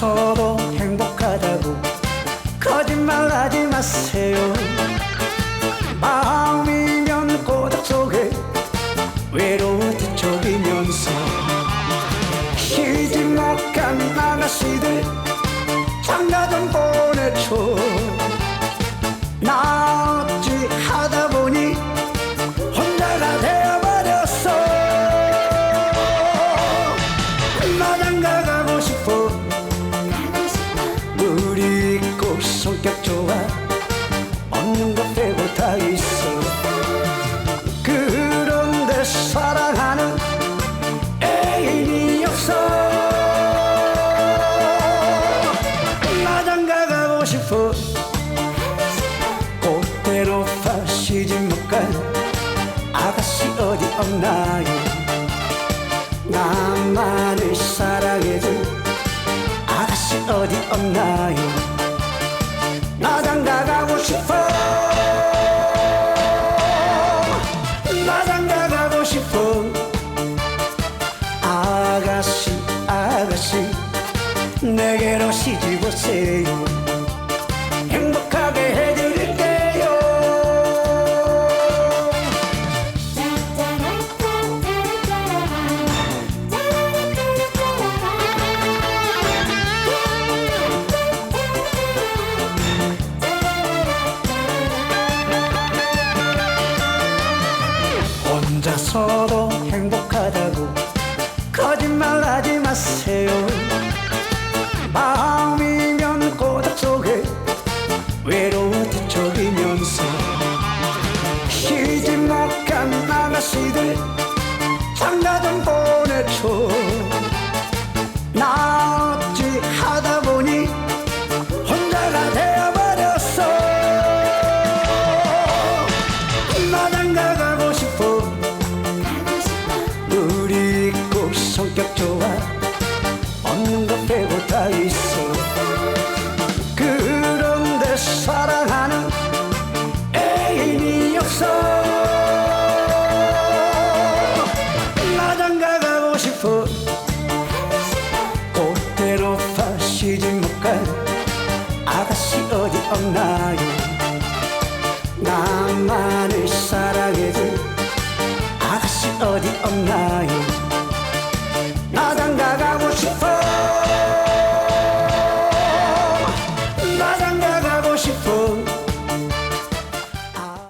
행복하다고 거짓말하지 마세요. 마음이면 고독 속에 외로워 뒤척이면서 쉬지 못한 아가씨들 장가 좀 보 싶어. 꽃대 높아 시집 못간 아가씨 어디 없나요? 나만을 사랑해줄 아가씨 어디 없나요? 나장가 가고 싶어. 나장가 가고 싶어. 아가씨 아가씨 내게로 시집 오세요 혼자서도 행복하다고 거짓말하지 마세요. 마음이면 고독 속에 외로워 뒤척이면서 쉬지 못한 아가씨들 장가 좀 보내줘 foot. 꽃대로 다시 질못갈 아가씨 어디 없나요? 나만을 사랑해줄 아가씨 어디 없나요? 나장 가가고 싶어.